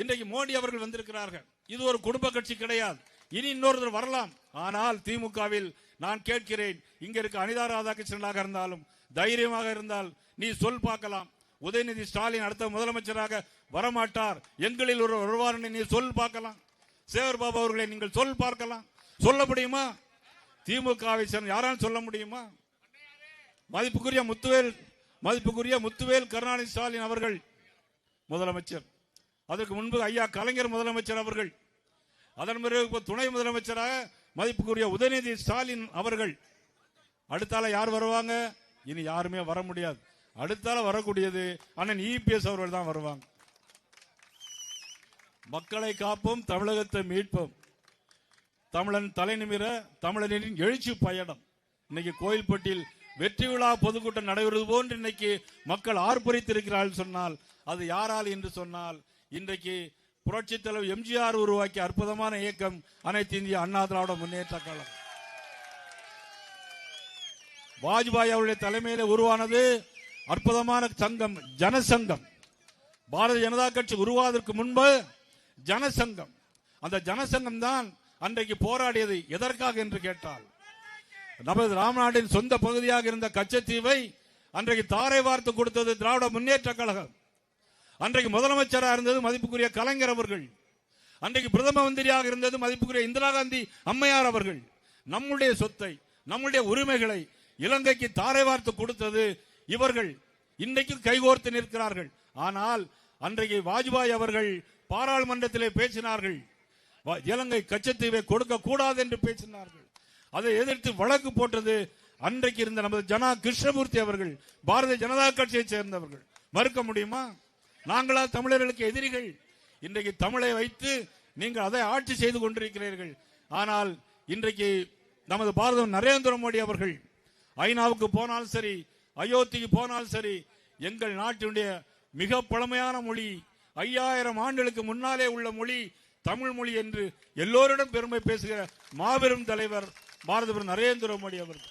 இன்றைக்கு மோடி அவர்கள் வந்திருக்கிறார்கள். இது ஒரு குடும்ப கட்சி கிடையாது. இனி இன்னொருத்தர் வரலாம். ஆனால் திமுகவில் நான் கேட்கிறேன் இங்க இருக்க அனிதா ராதாகிருஷ்ணனாக இருந்தாலும் தைரியமாக இருந்தால் நீ சொல் பார்க்கலாம். உதயநிதி ஸ்டாலின் அடுத்த முதலமைச்சராக வரமாட்டார். எங்களில் ஒரு வருவார் நீ சொல் பார்க்கலாம். சேவர் பாபு அவர்களை நீங்கள் சொல் பார்க்கலாம். சொல்ல முடியுமா? திமுகவை சேர்ந்த யாராலும் சொல்ல முடியுமா? மதிப்புக்குரிய முத்துவேல் மதிப்புக்குரிய முத்துவேல் கருணாநிதி ஸ்டாலின் அவர்கள் முதலமைச்சர். அதற்கு முன்பு ஐயா கலைஞர் முதலமைச்சர் அவர்கள் அதன் பிறகு இப்போ துணை முதலமைச்சராக மதிப்புக்குரிய உதயநிதி ஸ்டாலின் அவர்கள். அடுத்தால யார் வருவாங்க? இனி யாருமே வர முடியாது. அடுத்தால வரக்கூடியது அண்ணன் இபிஎஸ் அவர்கள் தான் வருவாங்க. மக்களை காப்போம் தமிழகத்தை மீட்போம். தமிழன் தலை நிமிர தமிழனின் எழுச்சி பயணம். இன்னைக்கு கோயில்பட்டியில் வெற்றி விழா பொதுக்கூட்டம் நடைபெறுவது போன்று இன்னைக்கு மக்கள் ஆர்ப்பரித்திருக்கிறார்கள் சொன்னால் அது யாரால் என்று சொன்னால் இன்றைக்கு புரட்சி தலைவர் எம்ஜிஆர் உருவாக்கிய அற்புதமான இயக்கம் அனைத்து இந்திய அண்ணா திராவிட முன்னேற்ற கழகம். வாஜ்பாய் அவருடைய தலைமையில உருவானது அற்புதமான சங்கம் ஜனசங்கம். பாரதிய ஜனதா கட்சி உருவாவதற்கு முன்பு ஜனசங்கம். அந்த ஜனசங்கம் தான் அன்றைக்கு போராடியது எதற்காக என்று கேட்டால் நமது ராமநாட்டின் சொந்த பகுதியாக இருந்த கச்சத்தீவை அன்றைக்கு தாரை வார்த்து கொடுத்தது திராவிட முன்னேற்ற கழகம். அன்றைக்கு முதலமைச்சராக இருந்தது மதிப்புக்குரிய கலைஞர் அவர்கள். அன்றைக்கு பிரதம மந்திரியாக இருந்தது மதிப்புக்குரிய இந்திரா காந்தி அம்மையார் அவர்கள். நம்முடைய சொத்தை நம்முடைய உரிமைகளை இலங்கைக்கு தாரை வார்த்து கொடுத்தது இவர்கள். இன்றைக்கு கைகோர்த்து நிற்கிறார்கள். ஆனால் அன்றைக்கு வாஜ்பாய் அவர்கள் பாராளுமன்றத்திலே பேசினார்கள். வ- இலங்கை கச்சத்தீவை கொடுக்க கூடாது என்று பேசினார்கள். அதை எதிர்த்து வழக்கு போட்டது அன்றைக்கு இருந்த நமது ஜனா கிருஷ்ணமூர்த்தி அவர்கள் பாரதிய ஜனதா கட்சியை சேர்ந்தவர்கள். மறுக்க முடியுமா? நாங்களா தமிழர்களுக்கு எதிரிகள். இன்றைக்கு தமிழை வைத்து நீங்கள் அதை ஆட்சி செய்து கொண்டிருக்கிறீர்கள். ஆனால் இன்றைக்கு நமது பாரதம் நரேந்திர மோடி அவர்கள் ஐநாவுக்கு போனாலும் சரி அயோத்திக்கு போனாலும் சரி எங்கள் நாட்டினுடைய மிக பழமையான மொழி ஐயாயிரம் ஆண்டுகளுக்கு முன்னாலே உள்ள மொழி தமிழ் மொழி என்று எல்லோரிடம் பெருமை பேசுகிற மாபெரும் தலைவர் பாரத நரேந்திர மோடி அவர்கள்.